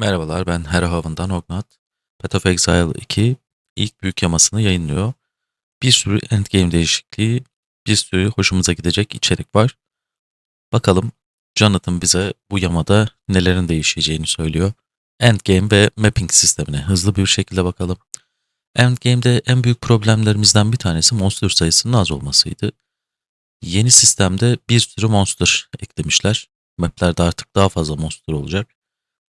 Merhabalar, ben Herhaven'dan Ognat. Path of Exile 2 ilk büyük yamasını yayınlıyor. Bir sürü endgame değişikliği, bir sürü hoşumuza gidecek içerik var. Bakalım Jonathan bize bu yamada nelerin değişeceğini söylüyor. Endgame ve mapping sistemine hızlı bir şekilde bakalım. Endgame'de en büyük problemlerimizden bir tanesi monster sayısının az olmasıydı. Yeni sistemde bir sürü monster eklemişler. Maplerde artık daha fazla monster olacak.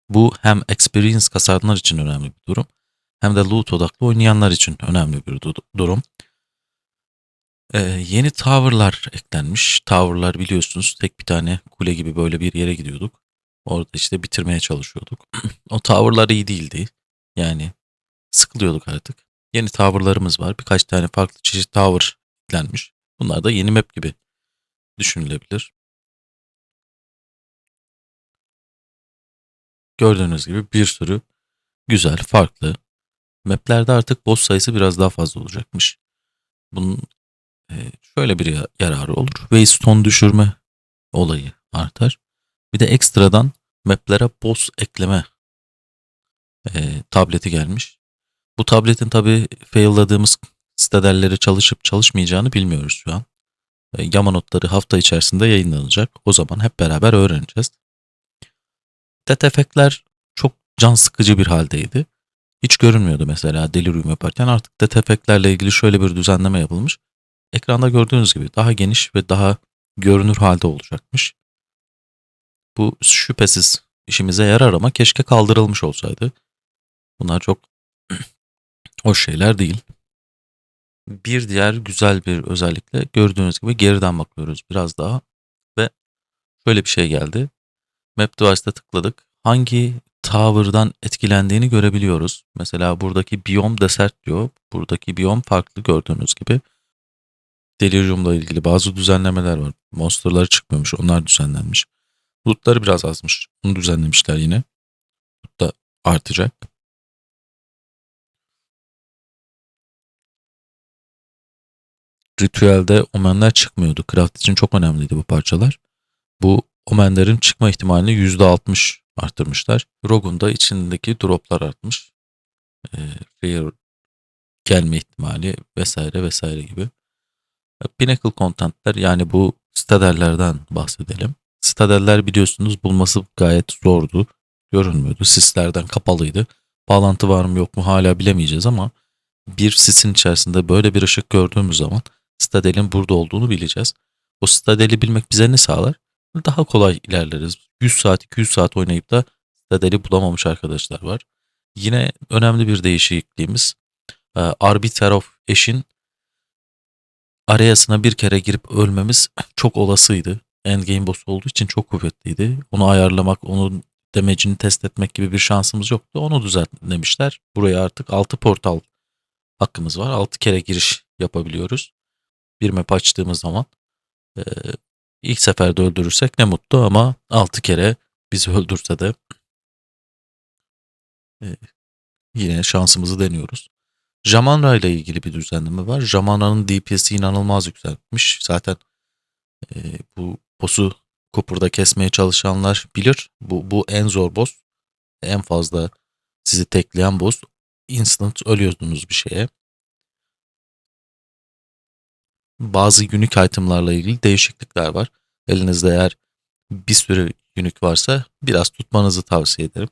Bu hem experience kasanlar için önemli bir durum hem de loot odaklı oynayanlar için önemli bir du- durum. Ee, yeni tower'lar eklenmiş. Tower'lar biliyorsunuz tek bir tane kule gibi böyle bir yere gidiyorduk. Orada işte bitirmeye çalışıyorduk. o tower'lar iyi değildi. Yani sıkılıyorduk artık. Yeni tower'larımız var. Birkaç tane farklı çeşit tower eklenmiş. Bunlar da yeni map gibi düşünülebilir. Gördüğünüz gibi bir sürü güzel, farklı maplerde artık boss sayısı biraz daha fazla olacakmış. Bunun e, şöyle bir ya- yararı olur. Waystone düşürme olayı artar. Bir de ekstradan maplere boss ekleme e, tableti gelmiş. Bu tabletin tabi failladığımız sitadelleri çalışıp çalışmayacağını bilmiyoruz şu an. E, Yama notları hafta içerisinde yayınlanacak. O zaman hep beraber öğreneceğiz. Det efektler çok can sıkıcı bir haldeydi. Hiç görünmüyordu mesela Delirium yaparken. Artık det efektlerle ilgili şöyle bir düzenleme yapılmış. Ekranda gördüğünüz gibi daha geniş ve daha görünür halde olacakmış. Bu şüphesiz işimize yarar ama keşke kaldırılmış olsaydı. Bunlar çok hoş şeyler değil. Bir diğer güzel bir özellikle gördüğünüz gibi geriden bakıyoruz biraz daha ve şöyle bir şey geldi. Map Device'da tıkladık. Hangi tower'dan etkilendiğini görebiliyoruz. Mesela buradaki biyom desert diyor. Buradaki biyom farklı gördüğünüz gibi. Delirium'la ilgili bazı düzenlemeler var. Monsterları çıkmıyormuş. Onlar düzenlenmiş. Lootları biraz azmış. Bunu düzenlemişler yine. Loot da artacak. Ritüelde omenler çıkmıyordu. Craft için çok önemliydi bu parçalar. Bu omenlerin çıkma ihtimalini %60 arttırmışlar. Rogue'un da içindeki droplar artmış. E, rare gelme ihtimali vesaire vesaire gibi. Pinnacle contentler yani bu stadellerden bahsedelim. Stadeller biliyorsunuz bulması gayet zordu. Görünmüyordu. Sislerden kapalıydı. Bağlantı var mı yok mu hala bilemeyeceğiz ama bir sisin içerisinde böyle bir ışık gördüğümüz zaman stadelin burada olduğunu bileceğiz. O stadeli bilmek bize ne sağlar? Daha kolay ilerleriz. 100 saat 200 saat oynayıp da stadeli bulamamış arkadaşlar var. Yine önemli bir değişikliğimiz e, Arbiter of Eş'in arayasına bir kere girip ölmemiz çok olasıydı. Endgame boss olduğu için çok kuvvetliydi. Onu ayarlamak, onun demecini test etmek gibi bir şansımız yoktu. Onu düzenlemişler. Buraya artık 6 portal hakkımız var. 6 kere giriş yapabiliyoruz. Bir map açtığımız zaman. İlk seferde öldürürsek ne mutlu ama 6 kere bizi öldürse de e, yine şansımızı deniyoruz. Jamanra ile ilgili bir düzenleme var. Jamanra'nın DPS'i inanılmaz yükseltmiş. Zaten e, bu boss'u Cooper'da kesmeye çalışanlar bilir. Bu, bu en zor boss. En fazla sizi tekleyen boss. Instant ölüyordunuz bir şeye. Bazı unique itemlarla ilgili değişiklikler var. Elinizde eğer bir sürü unique varsa biraz tutmanızı tavsiye ederim.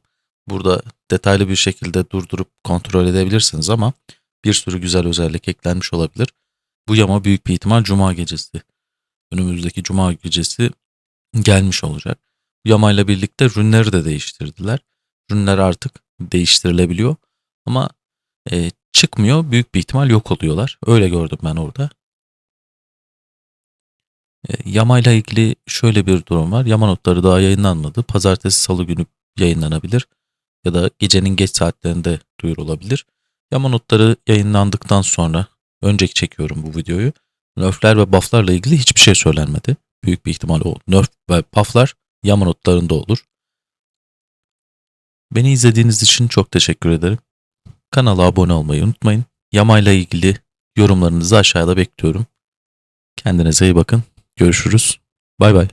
Burada detaylı bir şekilde durdurup kontrol edebilirsiniz ama bir sürü güzel özellik eklenmiş olabilir. Bu yama büyük bir ihtimal cuma gecesi. Önümüzdeki cuma gecesi gelmiş olacak. Bu yamayla birlikte rünleri de değiştirdiler. Rünler artık değiştirilebiliyor ama e, çıkmıyor. Büyük bir ihtimal yok oluyorlar. Öyle gördüm ben orada. E, yamayla ilgili şöyle bir durum var. Yama notları daha yayınlanmadı. Pazartesi salı günü yayınlanabilir. Ya da gecenin geç saatlerinde duyurulabilir. Yama notları yayınlandıktan sonra önceki çekiyorum bu videoyu. Nerfler ve bufflarla ilgili hiçbir şey söylenmedi. Büyük bir ihtimal o nerf ve bufflar yama notlarında olur. Beni izlediğiniz için çok teşekkür ederim. Kanala abone olmayı unutmayın. Yamayla ilgili yorumlarınızı aşağıda bekliyorum. Kendinize iyi bakın. Görüşürüz. Bay bay.